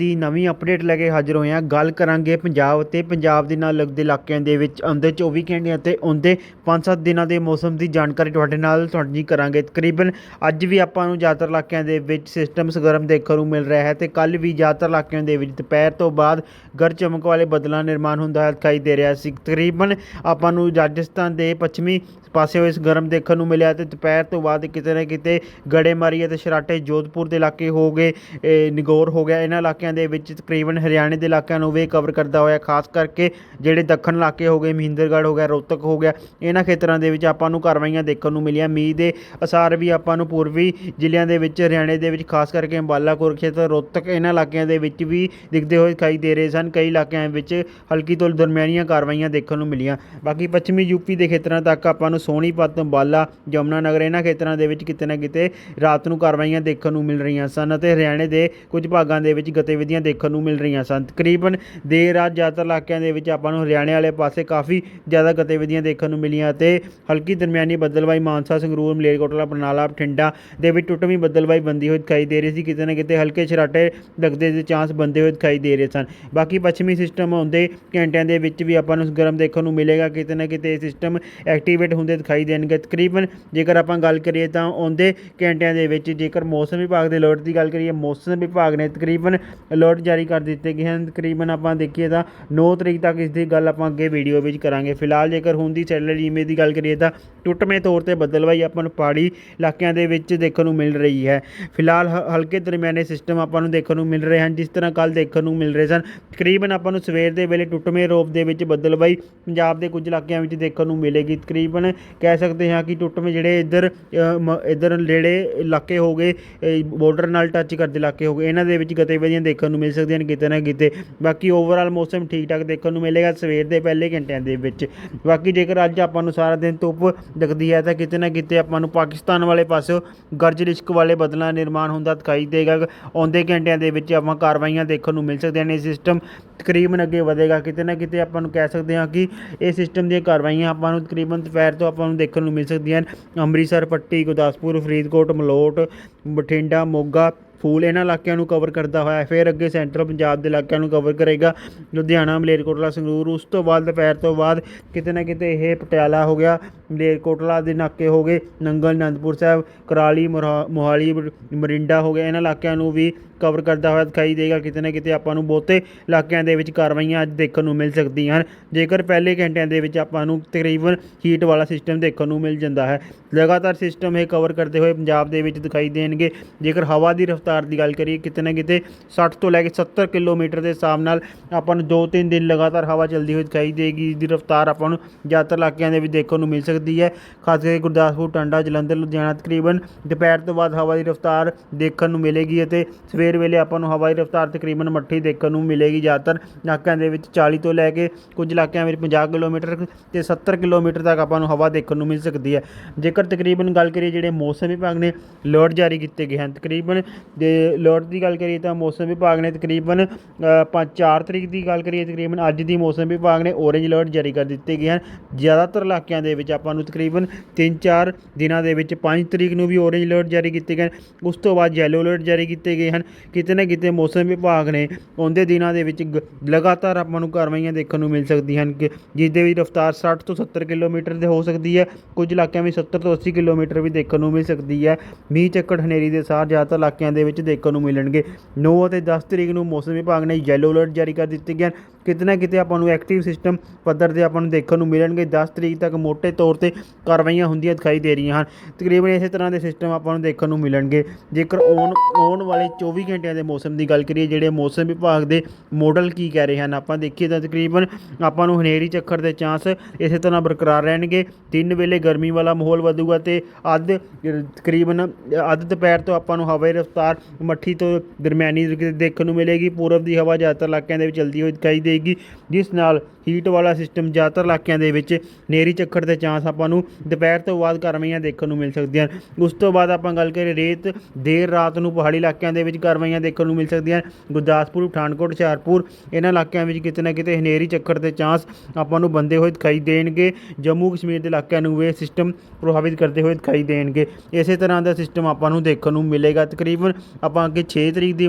ਦੀ ਨਵੀਂ ਅਪਡੇਟ ਲੈ ਕੇ ਹਾਜ਼ਰ ਹੋਏ ਹਾਂ। ਗੱਲ ਕਰਾਂਗੇ ਪੰਜਾਬ ਅਤੇ ਪੰਜਾਬ ਦੇ ਨਾਲ ਲੱਗਦੇ ਇਲਾਕਿਆਂ ਦੇ ਵਿੱਚ। ਆਉਂਦੇ 24 ਘੰਟਿਆਂ ਅਤੇ ਆਉਂਦੇ 5-7 ਦਿਨਾਂ ਦੇ ਮੌਸਮ ਦੀ ਜਾਣਕਾਰੀ ਤੁਹਾਡੇ ਨਾਲ ਸਾਂਝੀ ਕਰਾਂਗੇ। ਤਕਰੀਬਨ ਅੱਜ ਵੀ ਆਪਾਂ ਨੂੰ ਜ਼ਿਆਦਾਤਰ ਇਲਾਕਿਆਂ ਦੇ ਵਿੱਚ ਸਿਸਟਮ ਸਰਗਰਮ ਦੇਖਣ ਨੂੰ ਮਿਲ ਰਿਹਾ ਹੈ ਤੇ ਕੱਲ ਵੀ ਜ਼ਿਆਦਾਤਰ ਇਲਾਕਿਆਂ ਦੇ ਵਿੱਚ। ਦੁਪਹਿਰ ਤੋਂ ਬਾਅਦ ਗਰ ਚਮਕ ਵਾਲੇ ਬੱਦਲਾਂ ਨਿਰਮਾਣ ਹੁੰਦਾ ਦਿਖਾਈ ਦੇ ਰਿਹਾ ਸੀ। ਤਕਰੀਬਨ ਆਪਾਂ ਨੂੰ ਰਾਜਸਥਾਨ ਦੇ ਪੱਛਮੀ ਪਾਸੇ ਹੋਏ ਇਸ ਗਰਮ ਦੇਖਣ ਨੂੰ ਮਿਲਿਆ ਤੇ ਦੁਪਹਿਰ ਤੋਂ ਬਾਅਦ ਕਿਤੇ ਨਾ ਕਿਤੇ ਗੜੇਮਾਰੀ ਅਤੇ ਸ਼ਰਾਟੇ ਜੋਧਪੁਰ ਦੇ ਇਲਾਕੇ ਹੋ ਗਏ ਨਿਗੌਰ ਹੋ ਗਿਆ। ਇਹਨਾਂ ਇਲਾਕਿਆਂ ਦੇ ਵਿੱਚ ਤਕਰੀਬਨ ਹਰਿਆਣੇ ਦੇ ਇਲਾਕਿਆਂ ਨੂੰ ਵੀ ਕਵਰ ਕਰਦਾ ਹੋਇਆ, ਖਾਸ ਕਰਕੇ ਜਿਹੜੇ ਦੱਖਣ ਇਲਾਕੇ ਹੋ ਗਏ, ਮਹਿੰਦਰਗੜ੍ਹ ਹੋ ਗਿਆ, ਰੋਹਤਕ ਹੋ ਗਿਆ, ਇਹਨਾਂ ਖੇਤਰਾਂ ਦੇ ਵਿੱਚ ਆਪਾਂ ਨੂੰ ਕਾਰਵਾਈਆਂ ਦੇਖਣ ਨੂੰ ਮਿਲੀਆਂ। ਮੀਂਹ ਦੇ ਅਸਾਰ ਵੀ ਆਪਾਂ ਨੂੰ ਪੂਰਬੀ ਜ਼ਿਲ੍ਹਿਆਂ ਦੇ ਵਿੱਚ, ਹਰਿਆਣੇ ਦੇ ਵਿੱਚ, ਖਾਸ ਕਰਕੇ ਅੰਬਾਲਾ, ਕੁਰੂਕਸ਼ੇਤਰ, ਰੋਹਤਕ, ਇਹਨਾਂ ਇਲਾਕਿਆਂ ਦੇ ਵਿੱਚ ਵੀ ਦਿਖਦੇ ਹੋਏ ਦਿਖਾਈ ਦੇ ਰਹੇ ਸਨ। ਕਈ ਇਲਾਕਿਆਂ ਵਿੱਚ ਹਲਕੀ ਤੋਂ ਦਰਮਿਆਨੀਆਂ ਕਾਰਵਾਈਆਂ ਦੇਖਣ ਨੂੰ ਮਿਲੀਆਂ। ਬਾਕੀ ਪੱਛਮੀ ਯੂਪੀ ਦੇ ਖੇਤਰਾਂ ਤੱਕ ਆਪਾਂ ਨੂੰ ਸੋਨੀਪਤ ਅੰਬਾਲਾ ਜਮਨਾ ਨਗਰ, ਇਹਨਾਂ ਖੇਤਰਾਂ ਦੇ ਵਿੱਚ ਕਿਤੇ ਨਾ ਕਿਤੇ ਰਾਤ ਨੂੰ ਕਾਰਵਾਈਆਂ ਦੇਖਣ ਨੂੰ ਮਿਲ ਰਹੀਆਂ ਸਨ ਅਤੇ ਹਰਿਆਣੇ ਦੇ ਕੁਝ ਭਾਗਾਂ ਦੇ ਵਿੱਚ ਗਤੀਵਿਧੀਆਂ ਦੇਖਣ ਨੂੰ ਮਿਲ ਰਹੀਆਂ ਸਨ। ਤਕਰੀਬਨ ਦੇਰ ਰਾਤ ਜ਼ਿਆਦਾਤਰ ਇਲਾਕਿਆਂ ਦੇ ਵਿੱਚ ਆਪਾਂ ਨੂੰ ਹਰਿਆਣੇ ਵਾਲੇ ਪਾਸੇ ਕਾਫੀ ਜ਼ਿਆਦਾ ਗਤੀਵਿਧੀਆਂ ਦੇਖਣ ਨੂੰ ਮਿਲੀਆਂ ਅਤੇ ਹਲਕੀ ਦਰਮਿਆਨੀ ਬੱਦਲਵਾਈ ਮਾਨਸਾ, ਸੰਗਰੂਰ, ਮਲੇਰਕੋਟਲਾ, ਬਰਨਾਲਾ, ਬਠਿੰਡਾ ਦੇ ਵਿੱਚ ਟੁੱਟਵੀਂ ਬੱਦਲਵਾਈ ਬੰਦੀ ਹੋਈ ਦਿਖਾਈ ਦੇ ਰਹੀ ਸੀ। ਕਿਤੇ ਨਾ ਕਿਤੇ ਹਲਕੇ ਛਰਾਟੇ ਲੱਗਦੇ ਦੇ ਚਾਂਸ ਬੰਦੇ ਹੋਏ ਦਿਖਾਈ ਦੇ ਰਹੇ ਸਨ। ਬਾਕੀ ਪੱਛਮੀ ਸਿਸਟਮ ਆਉਂਦੇ ਘੰਟਿਆਂ ਦੇ ਵਿੱਚ ਵੀ ਆਪਾਂ ਨੂੰ ਗਰਮ ਦੇਖਣ ਨੂੰ ਮਿਲੇਗਾ। ਕਿਤੇ ਨਾ ਕਿਤੇ ਇਹ ਸਿਸਟਮ ਐਕਟੀਵੇਟ ਹੁੰਦੇ ਦਿਖਾਈ ਦੇਣਗੇ। ਤਕਰੀਬਨ ਜੇਕਰ ਆਪਾਂ ਗੱਲ ਕਰੀਏ ਤਾਂ ਆਉਂਦੇ ਘੰਟਿਆਂ ਦੇ ਵਿੱਚ ਜੇਕਰ ਮੌਸਮ ਵਿਭਾਗ ਦੇ ਅਲਰਟ ਦੀ ਗੱਲ ਕਰੀਏ, ਮੌਸਮ ਵਿਭਾਗ ਨੇ ਤਕਰੀਬਨ ਅਲਰਟ ਜਾਰੀ ਕਰ ਦਿੱਤੇ ਗਏ ਹਨ। ਤਕਰੀਬਨ ਆਪਾਂ ਦੇਖੀਏ ਤਾਂ 9 ਤਰੀਕ ਤੱਕ ਇਸ ਦੀ ਗੱਲ ਆਪਾਂ ਅੱਗੇ ਵੀਡੀਓ ਵਿੱਚ ਕਰਾਂਗੇ। ਫਿਲਹਾਲ ਜੇਕਰ ਹੁਣ ਦੀ ਸੈਟਲਾਈਟ ਇਮੇਜ ਦੀ ਗੱਲ ਕਰੀਏ ਤਾਂ ਟੁੱਟਵੇਂ ਤੌਰ ਤੇ ਬਦਲਵਾਈ ਆਪਾਂ ਨੂੰ ਪਹਾੜੀ ਇਲਾਕਿਆਂ ਦੇ ਵਿੱਚ ਦੇਖਣ ਨੂੰ ਮਿਲ ਰਹੀ ਹੈ। ਫਿਲਹਾਲ ਹ- ਹਲਕੇ ਦਰਮਿਆਨੇ ਸਿਸਟਮ ਆਪਾਂ ਨੂੰ ਦੇਖਣ ਨੂੰ ਮਿਲ ਰਹੇ ਹਨ, ਜਿਸ ਤਰ੍ਹਾਂ ਕੱਲ ਦੇਖਣ ਨੂੰ ਮਿਲ ਰਹੇ ਸਨ। ਤਕਰੀਬਨ ਆਪਾਂ ਨੂੰ ਸਵੇਰ ਦੇ ਵੇਲੇ ਟੁੱਟਵੇਂ ਰੋਪ ਦੇ ਵਿੱਚ ਬਦਲਵਾਈ ਪੰਜਾਬ ਦੇ ਕੁਝ ਇਲਾਕਿਆਂ ਵਿੱਚ ਦੇਖਣ ਨੂੰ ਮਿਲੇਗੀ। ਤਕਰੀਬਨ ਕਹਿ ਸਕਦੇ ਹਾਂ ਕਿ ਟੁੱਟਵੇਂ ਜਿਹੜੇ ਇੱਧਰ ਮ- ਇੱਧਰ ਨੇੜੇ ਇਲਾਕੇ ਹੋ ਗਏ ਬਾਰਡਰ ਨਾਲ ਟੱਚ ਕਰਦੇ ਇਲਾਕੇ ਹੋ ਗਏ, ਇਹਨਾਂ ਦੇ ਵਿੱਚ ਗਤੀਵਿਧੀਆਂ ਦੇਖਣ ਨੂੰ ਮਿਲ ਸਕਦੀਆਂ ਨੇ ਕਿਤੇ ਨਾ ਕਿਤੇ। ਬਾਕੀ ਓਵਰਆਲ ਮੌਸਮ ਠੀਕ ਠਾਕ ਦੇਖਣ ਨੂੰ ਮਿਲੇਗਾ ਸਵੇਰ ਦੇ ਪਹਿਲੇ ਘੰਟਿਆਂ ਦੇ ਵਿੱਚ। ਬਾਕੀ ਜੇਕਰ ਅੱਜ ਆਪਾਂ ਨੂੰ ਸਾਰਾ ਦਿਨ ਧੁੱਪ ਦਿਖਦੀ ਹੈ ਤਾਂ ਕਿਤੇ ਨਾ ਕਿਤੇ ਆਪਾਂ ਨੂੰ ਪਾਕਿਸਤਾਨ ਵਾਲੇ ਪਾਸਿਓਂ ਗਰਜ ਰਿਸ਼ਕ ਵਾਲੇ ਬਦਲਾਂ ਨਿਰਮਾਣ ਹੁੰਦਾ ਦਿਖਾਈ ਦੇਗਾ। ਆਉਂਦੇ ਘੰਟਿਆਂ ਦੇ ਵਿੱਚ ਆਪਾਂ ਕਾਰਵਾਈਆਂ ਦੇਖਣ ਨੂੰ ਮਿਲ ਸਕਦੀਆਂ ਨੇ। ਸਿਸਟਮ ਤਕਰੀਬਨ ਅੱਗੇ ਵਧੇਗਾ। ਕਿਤੇ ਨਾ ਕਿਤੇ ਆਪਾਂ ਨੂੰ ਕਹਿ ਸਕਦੇ ਹਾਂ ਕਿ ਇਹ ਸਿਸਟਮ ਦੀਆਂ ਕਾਰਵਾਈਆਂ ਆਪਾਂ ਨੂੰ ਤਕਰੀਬਨ ਦੁਪਹਿਰ ਤੋਂ ਆਪਾਂ ਨੂੰ ਦੇਖਣ ਨੂੰ ਮਿਲ ਸਕਦੀਆਂ ਹਨ। ਅੰਮ੍ਰਿਤਸਰ, ਪੱਟੀ, ਗੁਰਦਾਸਪੁਰ, ਫਰੀਦਕੋਟ, ਮਲੋਟ, ਬਠਿੰਡਾ, ਮੋਗਾ, ਫੂਲ ਇਹਨਾਂ ਇਲਾਕਿਆਂ ਨੂੰ ਕਵਰ ਕਰਦਾ ਹੋਇਆ ਫਿਰ ਅੱਗੇ ਸੈਂਟਰਲ ਪੰਜਾਬ ਦੇ ਇਲਾਕਿਆਂ ਨੂੰ ਕਵਰ ਕਰੇਗਾ। ਲੁਧਿਆਣਾ, ਮਲੇਰਕੋਟਲਾ, ਸੰਗਰੂਰ, ਉਸ ਤੋਂ ਬਾਅਦ, ਦੁਪਹਿਰ ਤੋਂ ਬਾਅਦ ਕਿਤੇ ਨਾ ਕਿਤੇ ਇਹ ਪਟਿਆਲਾ ਹੋ ਗਿਆ, ਮਲੇਰਕੋਟਲਾ ਦੇ ਨਾਕੇ ਹੋ ਗਏ, ਨੰਗਲ, ਅਨੰਦਪੁਰ ਸਾਹਿਬ, ਕਰਾਲੀ ਮੁਰਾ- ਮੋਹਾਲੀ ਮ- ਮਰਿੰਡਾ ਹੋ ਗਿਆ। ਇਹਨਾਂ ਇਲਾਕਿਆਂ ਨੂੰ ਵੀ ਕਵਰ ਕਰਦਾ ਹੋਇਆ ਦਿਖਾਈ ਦੇਗਾ। ਕਿਤੇ ਨਾ ਕਿਤੇ ਆਪਾਂ ਨੂੰ ਬਹੁਤੇ ਇਲਾਕਿਆਂ ਦੇ ਵਿੱਚ ਕਾਰਵਾਈਆਂ ਅੱਜ ਦੇਖਣ ਨੂੰ ਮਿਲ ਸਕਦੀਆਂ ਹਨ। ਜੇਕਰ ਪਹਿਲੇ ਘੰਟਿਆਂ ਦੇ ਵਿੱਚ ਆਪਾਂ ਨੂੰ ਤਕਰੀਬਨ ਹੀਟ ਵਾਲਾ ਸਿਸਟਮ ਦੇਖਣ ਨੂੰ ਮਿਲ ਜਾਂਦਾ ਹੈ। ਲਗਾਤਾਰ ਸਿਸਟਮ ਇਹ ਕਵਰ ਕਰਦੇ ਹੋਏ ਪੰਜਾਬ ਦੇ ਵਿੱਚ ਦਿਖਾਈ ਦੇਣਗੇ। ਜੇਕਰ ਹਵਾ ਦੀ ਰਫ਼ਤਾਰ ਦੀ ਗੱਲ ਕਰੀਏ, ਕਿਤੇ ਨਾ ਕਿਤੇ 60 ਤੋਂ ਲੈ ਕੇ 70 ਕਿਲੋਮੀਟਰ ਦੇ ਹਿਸਾਬ ਨਾਲ ਆਪਾਂ ਨੂੰ 2-3 ਦਿਨ ਲਗਾਤਾਰ ਹਵਾ ਚੱਲਦੀ ਹੋਈ ਦਿਖਾਈ ਦੇਗੀ। ਇਸ ਦੀ ਰਫ਼ਤਾਰ ਆਪਾਂ ਨੂੰ ਜ਼ਿਆਦਾਤਰ ਇਲਾਕਿਆਂ ਦੇ ਵਿੱਚ ਦੇਖਣ ਨੂੰ ਮਿਲ ਸਕਦੀ ਹੈ। ਖਾਸ ਕਰਕੇ ਗੁਰਦਾਸਪੁਰ, ਟਾਂਡਾ, ਜਲੰਧਰ, ਲੁਧਿਆਣਾ ਤਕਰੀਬਨ ਦੁਪਹਿਰ ਤੋਂ ਬਾਅਦ ਹਵਾ ਦੀ ਰਫ਼ਤਾਰ ਦੇਖਣ ਨੂੰ ਮਿਲੇਗੀ ਅਤੇ ਸਵੇਰ ਵੇਲੇ ਆਪਾਂ ਨੂੰ ਹਵਾ ਦੀ ਰਫ਼ਤਾਰ ਤਕਰੀਬਨ ਮੱਠੀ ਦੇਖਣ ਨੂੰ ਮਿਲੇਗੀ ਜ਼ਿਆਦਾਤਰ। ਇਲਾਕਿਆਂ ਦੇ ਵਿੱਚ 40 ਤੋਂ ਲੈ ਕੇ ਕੁਝ ਇਲਾਕਿਆਂ ਵਿੱਚ 50 ਕਿਲੋਮੀਟਰ ਤੇ 70 ਕਿਲੋਮੀਟਰ ਤੱਕ ਆਪਾਂ ਨੂੰ ਹਵਾ ਦੇਖਣ ਨੂੰ ਮਿਲ ਸਕਦੀ ਹੈ। ਜੇਕਰ ਤਕਰੀਬਨ ਗੱਲ ਕਰੀਏ ਜਿਹੜੇ ਮੌਸਮ ਵਿਭਾਗ ਨੇ, ਅਲਰਟ ਜਾਰੀ ਕੀਤੇ ਗਏ ਹਨ। ਤਕਰੀਬਨ ਜੇ ਅਲਰਟ ਦੀ ਗੱਲ ਕਰੀਏ ਤਾਂ ਮੌਸਮ ਵਿਭਾਗ ਨੇ ਤਕਰੀਬਨ 5 4 ਤਰੀਕ ਦੀ ਗੱਲ ਕਰੀਏ, ਤਕਰੀਬਨ ਅੱਜ ਦੀ ਮੌਸਮ ਵਿਭਾਗ ਨੇ ਔਰੇਂਜ ਅਲਰਟ ਜਾਰੀ ਕਰ ਦਿੱਤੇ ਗਏ ਹਨ। ਜ਼ਿਆਦਾਤਰ ਇਲਾਕਿਆਂ ਦੇ ਵਿੱਚ ਆਪਾਂ ਨੂੰ ਤਕਰੀਬਨ 3-4 ਦਿਨਾਂ ਦੇ ਵਿੱਚ 5 ਤਰੀਕ ਨੂੰ ਵੀ ਔਰੇਂਜ ਅਲਰਟ ਜਾਰੀ ਕੀਤੇ ਗਏ ਹਨ। ਉਸ ਤੋਂ ਬਾਅਦ ਯੈਲੋ ਅਲਰਟ ਜਾਰੀ ਕੀਤੇ ਗਏ ਹਨ। ਕਿਤੇ ਨਾ ਕਿਤੇ ਮੌਸਮ ਵਿਭਾਗ ਨੇ ਆਉਂਦੇ ਦਿਨਾਂ ਦੇ ਵਿੱਚ ਗ- ਲਗਾਤਾਰ ਆਪਾਂ ਨੂੰ ਕਾਰਵਾਈਆਂ ਦੇਖਣ ਨੂੰ ਮਿਲ ਸਕਦੀਆਂ ਹਨ ਕਿ ਜਿਸ ਦੇ ਵਿੱਚ ਰਫ਼ਤਾਰ 60 ਤੋਂ 70 ਕਿਲੋਮੀਟਰ ਦੇ ਹੋ ਸਕਦੀ ਹੈ, ਕੁਝ ਇਲਾਕਿਆਂ ਵਿੱਚ 70 ਤੋਂ 80 ਕਿਲੋਮੀਟਰ ਵੀ ਦੇਖਣ ਨੂੰ ਮਿਲ ਸਕਦੀ ਹੈ। ਮੀਂਹ ਚੱਕੜ ਹਨੇਰੀ ਦੇ ਸਾਰ ਜ਼ਿਆਦਾਤਰ ਇਲਾਕਿਆਂ ਦੇ ਵਿੱਚ ਦੇਖਣ ਨੂੰ ਮਿਲਣਗੇ। 9 ਅਤੇ 10 ਤਰੀਕ ਨੂੰ ਮੌਸਮ ਵਿਭਾਗ ਨੇ ਯੈਲੋ ਅਲਰਟ ਜਾਰੀ ਕਰ ਦਿੱਤੇ ਗਏ ਕਿਤੇ ਨਾ ਕਿਤੇ ਆਪਾਂ ਨੂੰ ਐਕਟਿਵ ਸਿਸਟਮ ਪੱਧਰ ਤੇ ਆਪਾਂ ਨੂੰ ਦੇਖਣ ਨੂੰ ਮਿਲਣਗੇ। 10 ਤਰੀਕ ਤੱਕ ਮੋٹے ਤੌਰ ਤੇ ਕਾਰਵਾਈਆਂ ਹੁੰਦੀਆਂ ਦਿਖਾਈ ਦੇ ਰਹੀਆਂ ਹਨ। ਤਕਰੀਬਨ ਇਸੇ ਤਰ੍ਹਾਂ ਦੇ ਸਿਸਟਮ ਆਪਾਂ ਨੂੰ ਦੇਖਣ ਨੂੰ ਮਿਲਣਗੇ। ਜੇਕਰ ਆਉਣ ਆਉਣ ਵਾਲੇ 24 ਘੰਟਿਆਂ ਦੇ ਮੌਸਮ ਦੀ ਗੱਲ ਕਰੀਏ, ਜਿਹੜੇ ਮੌਸਮ ਵਿਭਾਗ ਦੇ ਮਾਡਲ ਕੀ ਕਹਿ ਰਹੇ ਹਨ, ਆਪਾਂ ਦੇਖੀਏ ਤਾਂ ਤਕਰੀਬਨ ਆਪਾਂ ਨੂੰ ਹਨੇਰੀ ਚੱਕਰ ਦੇ ਚਾਂਸ ਇਸੇ ਤਰ੍ਹਾਂ ਬਰਕਰਾਰ ਰਹਿਣਗੇ। ਦਿਨ ਵੇਲੇ ਗਰਮੀ ਵਾਲਾ ਮਾਹੌਲ ਵਧੂਗਾ ਤੇ ਅੱਧ, ਤਕਰੀਬਨ ਅੱਧ ਦੁਪਹਿਰ ਤੋਂ ਆਪਾਂ ਨੂੰ ਹਵਾ ਦੀ ਰਫ਼ਤਾਰ ਮੱਠੀ ਤੋਂ ਦਰਮਿਆਨੀ ਦੇਖਣ ਨੂੰ ਮਿਲੇਗੀ। ਪੂਰਬ ਦੀ ਹਵਾ ਜ਼ਿਆਦਾਤਰ ਇਲਾਕਿਆਂ ਦੇ ਵਿੱਚ ਚਲਦੀ ਹੋਈ ਦਿਖਾਈ ਦੇ ਦੇਗੀ ਜਿਸ ਨਾਲ ਹੀਟ ਵਾਲਾ ਸਿਸਟਮ ਜ਼ਿਆਦਾਤਰ ਇਲਾਕਿਆਂ ਦੇ ਵਿੱਚ ਨੇਰੀ ਝੱਖੜ ਦੇ ਚਾਂਸ ਆਪਾਂ ਨੂੰ ਦੁਪਹਿਰ ਤੋਂ ਬਾਅਦ ਕਾਰਵਾਈਆਂ ਦੇਖਣ ਨੂੰ ਮਿਲ ਸਕਦੀਆਂ ਹਨ। ਉਸ ਤੋਂ ਬਾਅਦ ਆਪਾਂ ਗੱਲ ਕਰੀਏ ਰੇਤ, ਦੇਰ ਰਾਤ ਨੂੰ ਪਹਾੜੀ ਇਲਾਕਿਆਂ ਦੇ ਵਿੱਚ ਕਾਰਵਾਈਆਂ ਦੇਖਣ ਨੂੰ ਮਿਲ ਸਕਦੀਆਂ ਹਨ। ਗੁਰਦਾਸਪੁਰ, ਪਠਾਨਕੋਟ, ਹੁਸ਼ਿਆਰਪੁਰ, ਇਹਨਾਂ ਇਲਾਕਿਆਂ ਵਿੱਚ ਕਿਤੇ ਨਾ ਕਿਤੇ ਹਨੇਰੀ ਝੱਖੜ ਦੇ ਚਾਂਸ ਆਪਾਂ ਨੂੰ ਬੰਦੇ ਹੋਏ ਦਿਖਾਈ ਦੇਣਗੇ। ਜੰਮੂ ਕਸ਼ਮੀਰ ਦੇ ਇਲਾਕਿਆਂ ਨੂੰ ਇਹ ਸਿਸਟਮ ਪ੍ਰਭਾਵਿਤ ਕਰਦੇ ਹੋਏ ਦਿਖਾਈ ਦੇਣਗੇ। ਇਸੇ ਤਰ੍ਹਾਂ ਦਾ ਸਿਸਟਮ ਆਪਾਂ ਨੂੰ ਦੇਖਣ ਨੂੰ ਮਿਲੇਗਾ। ਤਕਰੀਬਨ ਆਪਾਂ ਅੱਗੇ 6 ਤਰੀਕ ਦੀ